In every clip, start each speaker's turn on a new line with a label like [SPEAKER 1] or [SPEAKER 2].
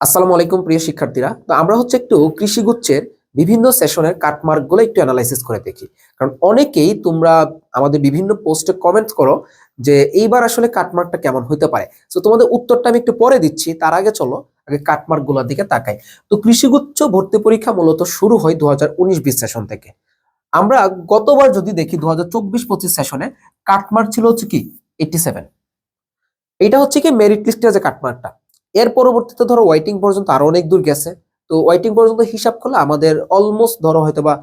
[SPEAKER 1] আসসালামু আলাইকুম, প্রিয় শিক্ষার্থীরা। তো আমরা হচ্ছে একটু কৃষিগুচ্ছের বিভিন্ন সেশনের কাটমার্কগুলো একটু অ্যানালাইসিস করে দেখি। কারণ অনেকেই তোমরা আমাদের বিভিন্ন পোস্টে কমেন্ট করো যে এইবার আসলে কাটমার্কটা কেমন হতে পারে। তো তোমাদের উত্তরটা আমি একটু পরে দিচ্ছি, তার আগে চলো আগে কাটমার্কগুলোর দিকে তাকাই। তো কৃষিগুচ্ছ ভর্তি পরীক্ষা মূলত শুরু হয় দু হাজার উনিশ বিশ সেশন থেকে। আমরা গতবার যদি দেখি দু হাজার চব্বিশ পঁচিশ সেশনে কাটমার্ক ছিল হচ্ছে কি? এইটি সেভেন এটা হচ্ছে কি মেরিট লিস্টের যে কাটমার্কটা। এর পরবর্তীতে ধরো ওয়াইটিং পর্যন্ত আরও অনেক দূর গেছে। তো ওয়াইটিং পর্যন্ত হিসাব করলে আমাদের অলমোস্ট ধরো হয়তো বা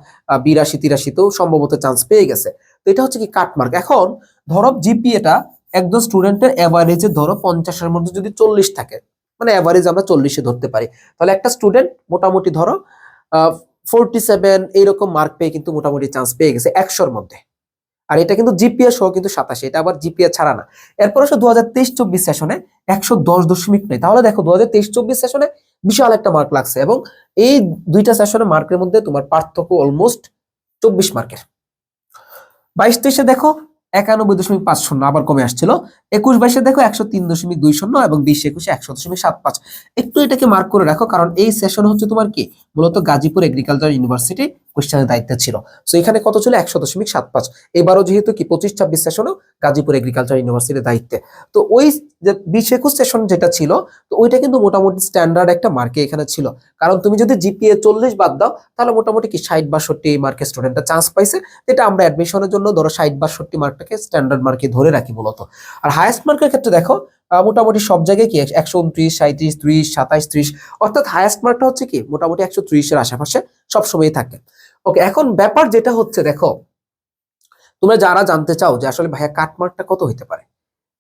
[SPEAKER 1] বিরাশি, তিরাশিতেও সম্ভবত চান্স পেয়ে গেছে। তো এটা হচ্ছে কি কাটমার্ক এখন ধরো জিপিএটা একজন স্টুডেন্টের অ্যাভারেজে ধরো পঞ্চাশের মধ্যে যদি চল্লিশ থাকে মানে অ্যাভারেজ আমরা চল্লিশে ধরতে পারি, তাহলে একটা স্টুডেন্ট মোটামুটি ধরো ফোরটি সেভেন এইরকম মার্ক পেয়ে কিন্তু মোটামুটি চান্স পেয়ে গেছে একশোর মধ্যে। আর এটা কিন্তু জিপিএ সহ কিন্তু সাতাশে, এটা আবার জিপিএ ছাড়া না। এরপর আসলে দু হাজার তেইশ চব্বিশ সেশনে একশো দশ দশমিক নেই তাহলে দেখো দু হাজার তেইশ চব্বিশ সেশনে বিশাল একটা মার্ক লাগছে এবং এই দুইটা সেশনে মার্কের মধ্যে তোমার পার্থক্য অলমোস্ট চব্বিশ মার্কের বাইশ তেইশে দেখো একানব্বই দশমিক পাঁচ শূন্য, আবার কমে আসছিল। একুশ বাইশে দেখো একশো তিন দশমিক দুই শূন্য এবং বিশ একুশে একশো দশমিক সাত পাঁচ। একটু এটাকে মার্ক করে রাখো, কারণ এই সেশন হচ্ছে তোমার কি? মূলত গাজীপুর এগ্রিকালচার ইউনিভার্সিটি কোশ্চেনের দায়িত্বে ছিল। তো এখানে কত ছিল? একশো দশমিক সাত পাঁচ। এবারও যেহেতু কি, পঁচিশ, ছাব্বিশ সেশনও গাজীপুর এগ্রিকালচার ইউনিভার্সিটির দায়িত্বে। তো ওই যে বিশ একুশ সেশন যেটা ছিল, তো ওইটা কিন্তু মোটামুটি স্ট্যান্ডার্ড একটা মার্কে এখানে ছিল। কারণ তুমি যদি জিপিএ চল্লিশ বাদ দাও, তাহলে মোটামুটি কি, ষাট, বাষট্টি মার্কে স্টুডেন্টটা চান্স পাইছে। যেটা আমরা অ্যাডমিশনের জন্য ধরো ষাট, বাষট্টি মার্কটাকে স্ট্যান্ডার্ড মার্কে ধরে রাখি মূলত। আর হায়েস্ট মার্কের ক্ষেত্রে দেখো মোটামুটি সব জায়গায় কি, একশো উনত্রিশ সাঁত্রিশ ত্রিশ, সাতাইশ, ত্রিশ, অর্থাৎ হায়েস্ট মার্কটা হচ্ছে কি, মোটামুটি একশো ত্রিশের আশেপাশে সবসময়ই থাকে। ওকে এখন ব্যাপার যেটা হচ্ছে, দেখো, তোমরা যারা জানতে চাও যে আসলে ভাইয়া কাটমার্কটা কত হইতে পারে,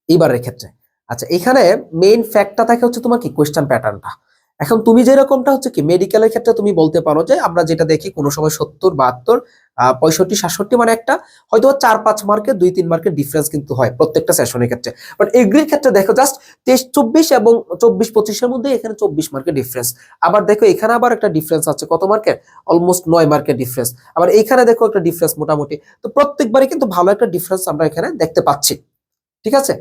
[SPEAKER 1] এইবারের ক্ষেত্রে। আচ্ছা এখানে মেইন ফ্যাক্টটা থাকে হচ্ছে তোমার কি? কোয়েশ্চেন প্যাটার্নটা এখন তুমি যেরকমটা হচ্ছে কি মেডিকেলের ক্ষেত্রে তুমি বলতে পারো যে, আমরা যেটা দেখি কোনো সময় সত্তর, বাহাত্তর পঁয়ষট্টি, সাতষট্টি মানে একটা হয়তো চার, পাঁচ মার্কের দুই, তিন মার্কের ডিফারেন্স কিন্তু হয় প্রত্যেকটা সেশনের ক্ষেত্রে। বাট এগ্রির ক্ষেত্রে দেখো জাস্ট তেইশ, চব্বিশ এবং চব্বিশ, পঁচিশের মধ্যে এখানে চব্বিশ মার্কের ডিফারেন্স আবার দেখো এখানে আবার একটা ডিফারেন্স আছে, কত মার্কের অলমোস্ট নয় মার্কের ডিফারেন্স আবার এখানে দেখো একটা ডিফারেন্স মোটামুটি। তো প্রত্যেকবারই কিন্তু ভালো একটা ডিফারেন্স আমরা এখানে দেখতে পাচ্ছি। ঠিক আছে?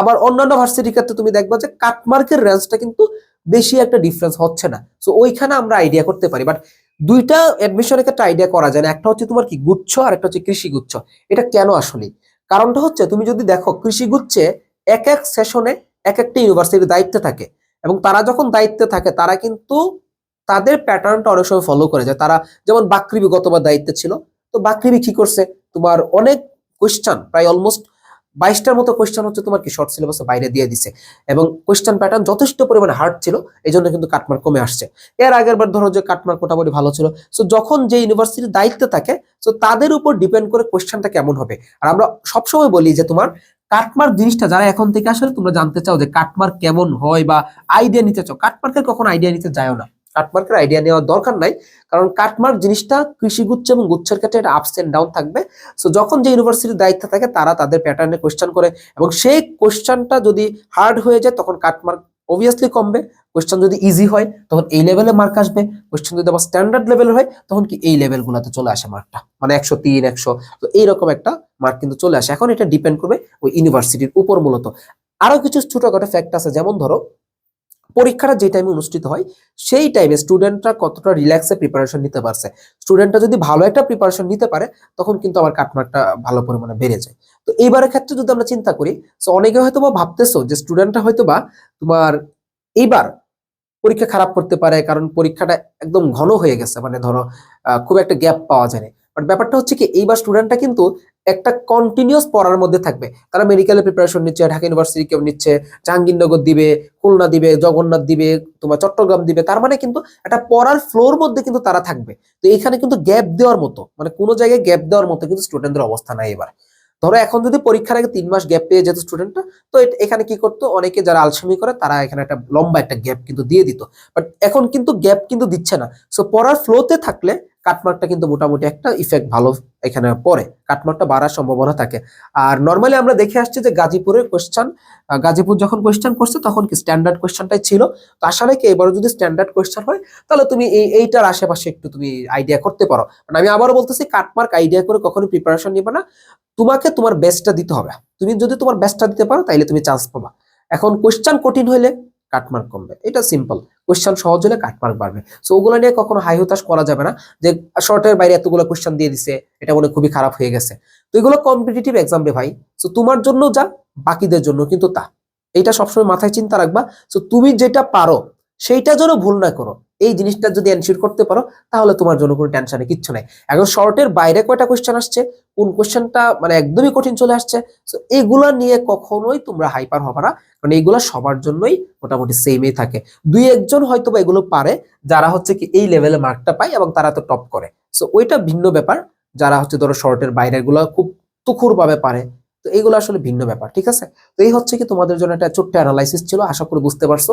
[SPEAKER 1] আবার অন্যান্য ভার্সিটির ক্ষেত্রে তুমি দেখবা যে কাটমার্কের রেঞ্জটা কিন্তু বেশি একটা ডিফারেন্স হচ্ছে না। সো ওইখানে আমরা আইডিয়া করতে পারি। বাট দুইটা অ্যাডমিশনের ক্ষেত্রে আইডিয়া করা যায় না। একটা হচ্ছে তোমার কি গুচ্ছ, আর একটা হচ্ছে কৃষি গুচ্ছ। এটা কেন আসলে? কারণটা হচ্ছে, তুমি যদি দেখো, কৃষি গুচ্ছে এক এক সেশনে এক একটা ইউনিভার্সিটির দায়িত্বে থাকে। এবং তারা যখন দায়িত্বে থাকে, তারা কিন্তু তাদের প্যাটার্নটা অনেক সময় ফলো করে। যায় তারা যেমন বাকৃবি গতবার দায়িত্বে ছিল। তো বাকৃবি কি করছে? তোমার অনেক কোয়েশ্চান প্রায় অলমোস্ট বাইশটার মতো কোয়েশ্চান হচ্ছে তোমার কি শর্ট সিলেবাসে বাইরে দিয়ে দিছে। এবং কোয়েশ্চান প্যাটার্ন যথেষ্ট পরিমাণে হার্ড ছিল এই জন্য কিন্তু কাটমার্ক কমে আসছে। এর আগের বার ধরো যে কাটমার্ক মোটামুটি ভালো ছিল। সো যখন যে ইউনিভার্সিটির দায়িত্বে থাকে সো তাদের উপর ডিপেন্ড করে কোয়েশ্চানটা কেমন হবে? আর আমরা সবসময় বলি যে তোমার কাটমার্ক জিনিসটা যারা এখন থেকে আসলে তোমরা জানতে চাও যে কাটমার্ক কেমন হয় বা আইডিয়া নিতে চাও কাটমার্কের কখন আইডিয়া নিতে যাও না। কাটমার্কের আইডিয়া নেওয়ার দরকার নাই। কারণ কাটমার্ক জিনিসটা কৃষি গুচ্ছ এবং গুচ্ছের ক্ষেত্রে এটা আপস এন্ড ডাউন থাকবে। সো যখন যে ইউনিভার্সিটির দায়িত্ব থাকে, তারা তাদের প্যাটার্নে কোয়েশ্চেন করে এবং সেই কোয়েশ্চেনটা যদি হার্ড হয়ে যায়, তখন কাটমার্ক অবভিয়াসলি কমবে। কোয়েশ্চেন যদি ইজি হয়, তখন এই লেভেলে মার্ক আসবে। কোয়েশ্চেন যদি আবার স্ট্যান্ডার্ড লেভেল হয়, তখন কি এই লেভেলগুলোতে চলে আসে মার্কটা মানে একশো তিন, একশো। তো এইরকম একটা মার্ক কিন্তু চলে আসে। এখন এটা ডিপেন্ড করবে ওই ইউনিভার্সিটির উপর মূলত। আরও কিছু ছোটখাটো ফ্যাক্ট আছে, যেমন ধরো পরীক্ষাটা যে টাইমে অনুষ্ঠিত হয়, সেই টাইমে স্টুডেন্টরা কতটা রিল্যাক্সে প্রিপারেশন নিতে পারছে। স্টুডেন্টরা যদি ভালো একটা প্রিপারেশন নিতে পারে, তখন কিন্তু আমার কাটমার্কটা ভালো পরিমাণে বেড়ে যায়। তো এইবারের ক্ষেত্রে যদি আমরা চিন্তা করি তো অনেকে হয়তো বা ভাবতেছো যে স্টুডেন্টরা হয়তো বা তোমার এইবার পরীক্ষা খারাপ করতে পারে, কারণ পরীক্ষাটা একদম ঘন হয়ে গেছে। মানে ধরো খুব একটা গ্যাপ পাওয়া যায় বাট ব্যাপারটা হচ্ছে কি, এইবার স্টুডেন্টটা কিন্তু একটা কন্টিনিউয়াস পড়ার মধ্যে থাকবে। তারা মেডিকেলে প্রিপারেশন নিচ্ছে, ঢাকা ইউনিভার্সিটি কেউ নিচ্ছে, জাহাঙ্গীরনগর দিবে, খুলনা দিবে, জগন্নাথ দিবে, তোমার চট্টগ্রাম দিবে। তার মানে কিন্তু একটা পড়ার ফ্লোর মধ্যে কিন্তু তারা থাকবে। তো এখানে কিন্তু গ্যাপ দেওয়ার মতো মানে কোনো জায়গায় গ্যাপ দেওয়ার মতো কিন্তু স্টুডেন্টদের অবস্থা নাই এবার। ধরো এখন যদি পরীক্ষার আগে তিন মাস গ্যাপ পেয়ে যেত স্টুডেন্টটা তো এখানে কি করতো? অনেকে যারা আলসেমি করে, তারা এখানে একটা লম্বা একটা গ্যাপ কিন্তু দিয়ে দিত। বাট এখন কিন্তু গ্যাপ কিন্তু দিচ্ছে না। সো পড়ার ফ্লোতে থাকলে কাটমার্কটা কিন্তু মোটামুটি একটা ইফেক্ট ভালো এখানে পড়ে। কাটমার্কটা বাড়ার সম্ভাবনা থাকে। আর নর্মালি আমরা দেখে আসছি যে গাজীপুরের কোয়েশ্চান গাজীপুর যখন কোয়েশ্চান করছে তখন কি স্ট্যান্ডার্ড কোয়েশ্চানটাই ছিল? তো আশা রাখি এবারও যদি স্ট্যান্ডার্ড কোয়েশ্চান হয়, তাহলে তুমি এই, এইটার আশেপাশে একটু তুমি আইডিয়া করতে পারো। মানে আমি আবারও বলতেছি, কাটমার্ক আইডিয়া করে কখনো প্রিপারেশন নিবে না। তোমাকে তোমার বেস্টটা দিতে হবে। তুমি যদি তোমার বেস্টটা দিতে পারো, তাইলে তুমি চান্স পাবা। এখন কোয়েশ্চান কঠিন হইলে কাটমার্ক কমবে। এটা সিম্পল কোয়েশ্চেন সহজ হলে কাটমার্ক বাড়বে। সো ওগুলো নিয়ে কখনো হাই হতাশ করা যাবে না। যে শর্টের বাইরে এতগুলো কোয়েশ্চেন দিয়ে দিছে, এটা মনে খুবই খারাপ হয়ে গেছে। তো এগুলো কম্পিটিটিভ এক্সাম রে ভাই। সো তোমার জন্য যা, বাকিদের জন্য কিন্তু তা। এটা সবসময় মাথায় চিন্তা রাখবা। সো তুমি যেটা পারো, সেইটা যেন ভুল না করো। এই জিনিসটা যদি এনশিওর করতে পারো, তাহলে তোমার জন্য কোনো টেনশনে কিচ্ছু নাই। এখন শর্টের বাইরে কয়টা কোয়েশ্চেন আসছে? কোন কোয়েশ্চেনটা মানে একদমই কঠিন চলে আসছে? সো এগুলা নিয়ে কখনোই তোমরা হাইপার হবে না, কারণ এইগুলা সবার জন্যই মোটামুটি সেমই থাকে। দুই একজন হয়তো বা এগুলো পারে, যারা হচ্ছে কি এই লেভেলে মার্কটা পায় এবং তারা তো টপ করে। সো ওইটা ভিন্ন ব্যাপার, যারা হচ্ছে ধরো শর্টের বাইরেরগুলো খুব তুখুর ভাবে পারে। তো এইগুলো আসলে ভিন্ন ব্যাপার, ঠিক আছে? তো এই হচ্ছে কি তোমাদের জন্য একটা ছোট্ট অ্যানালাইসিস ছিল, আশা করি বুঝতে পারছ।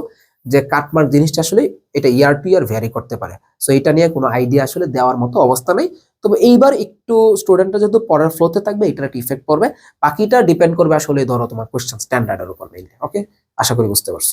[SPEAKER 1] যে কাটমার্ক জিনিসটা আসলে এটা ইয়ার টু ইয়ার ভ্যারি করতে পারে। সো এটা নিয়ে কোনো আইডিয়া আসলে দেওয়ার মতো অবস্থা নেই। তবে এইবার একটু স্টুডেন্টরা যেহেতু পড়ার ফ্লোতে থাকবে এটা একটা ইফেক্ট পড়বে। বাকিটা ডিপেন্ড করবে আসলে, ধরো তোমার কোয়েশ্চেন স্ট্যান্ডার্ডের উপর মেইনলি ওকে আশা করি বুঝতে পারছ।